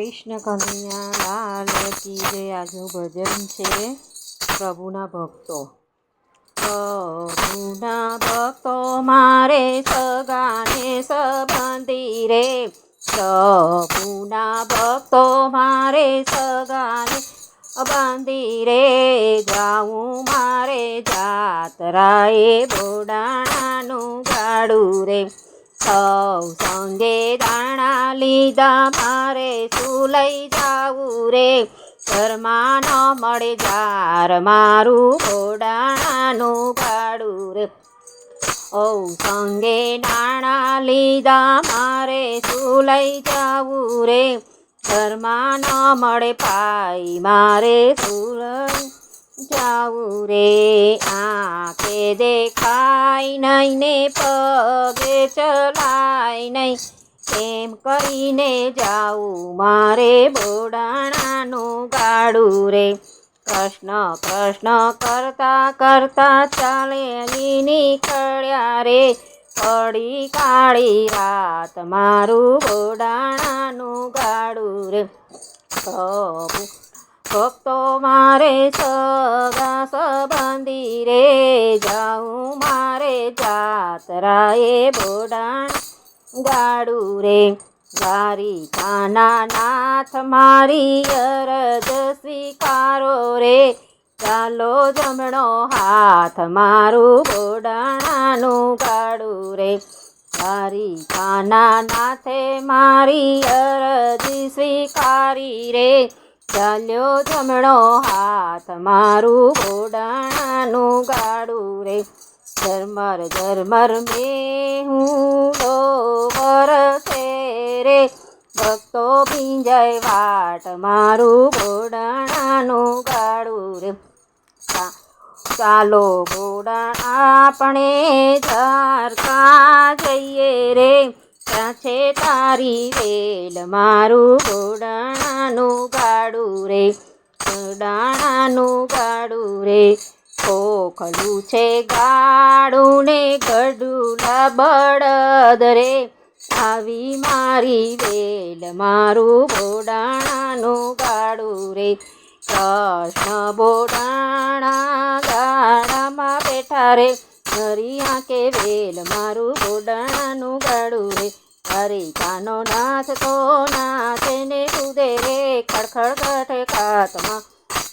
કૃષ્ણ કન્યા લાલ કી જે આજનું ભજન છે પ્રભુના ભક્તો. પ્રભુના ભક્તો, મારે સગાને સંબંધી રે. પ્રભુના ભક્તો, મારે સગાને બાંધી રે. જાઉં મારે જાતરાએ બોડાણાનું ગાડું રે. સૌ સંગે દાણા લીધા, મારે શું લઈ જાવું રે? ઘરમાં ન મળે જાર, મારું ઘોડાનું ભાડું રે. ઓ સંગે દાણા લીધા, મારે શું લઈ જાવું રે? ઘરમાં ન મળે પાઈ, મારે શું લઈ જાવું રે આંખે દેખાય નહીં ને પગે ચલાય નહીં એમ કરીને જાવું મારે બોડાણાનું ગાડું રે? કૃષ્ણ કૃષ્ણ કરતા કરતા ચાલેલી નીકળ્યા રે. પડી કાળી રાત મારું બોડાણાનું ગાડું રે. પ્રભુ ભક્તો મારે સગા સંબંધી રે જાઉં મારે જાતરાએ બોડાણ ગાડું રે. ગારી કાના નાથ મારી અરજ સ્વીકારો રે. ચાલો જમણો હાથ મારું બોડાણાનું ગાડું રે. મારી કાના નાથે મારી અરજી સ્વીકારી રે. ચાલ્યો જમણો હાથ મારું ઘોડાણાનું ગાડું રે. ઝરમર ઝરમર મેં હું લો વરસે રે. ભક્તો ભીંજાય વાટ મારું ઘોડાણાનું ગાડું રે. ચાલો ઘોડા આપણે ઝારકા જઈએ રે. છે તારી વેલ, મારું બોડાણાનું ગાડું રે બોડાણાનું ગાડું રે. ખોખલું છે ગાડું ને ગડુલા બળદ રે. આવી મારી વેલ, મારું બોડાણાનું ગાડું રે. કૃષ્ણ બોડાણા ગાડામાં બેઠા રે. હરી કે વેલ, મારું બોડાણાનું ગાડું રે. હરી કાનો નાથ તો નાથે ને કુદે રે ખડખડ કઠે કાતમાં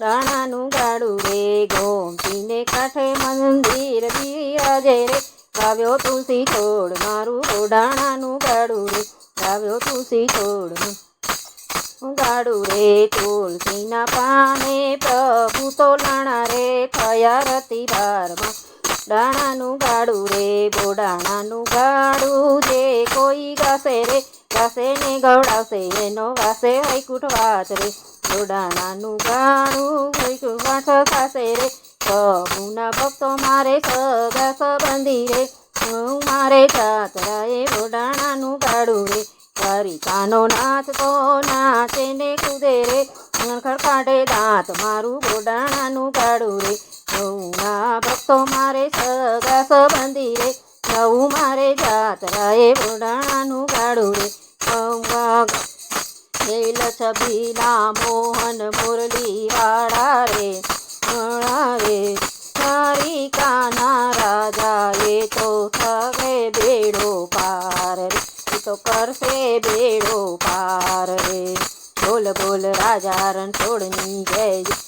દાણાનું ગાડું રે, ગોમતીને કાંઠે મંદિર બિરાજે રે. ગાવ્યો તુલસી છોડ, મારું ઓડાણાનું ગાડું રે. ગાવ્યો તુલસી છોડ ગાડું રે. તુલસીના પાને પ્રભુ તો લાણા રે થયા રતી દાણાનું ગાડું રે બોડાણાનું ગાડું જે કોઈ ગાશે રે, ગાશે ને ગવડાવશે, એનો વાસે હૈકુટ વાત રે. બોડાણાનું ગાડું વૈકુંઠ વાંઠ ખાશે રે. પ્રભુના ભક્તો મારે સગા સંબંધી રે. હું મારે જાતરાએ બોડાણાનું ગાડું રે. કાનો નાથ તો નાચે ને કુદે રે. કાઢે દાંત મારું બોડાણાનું ગાડું રે. નવના ભક્તો મારે સગા સંબંધી રે. નવું મારે જાતરાએ બોડાણાનું ગાડું રે. ખેલ છબીલા મોહન મુરલી વાળા રે રે તારી કાના રાજા એ તો સગે બેડો પાર રે. તો કરશે બેડો પાર રે. બોલ બોલ રાજા રણછોડની જય.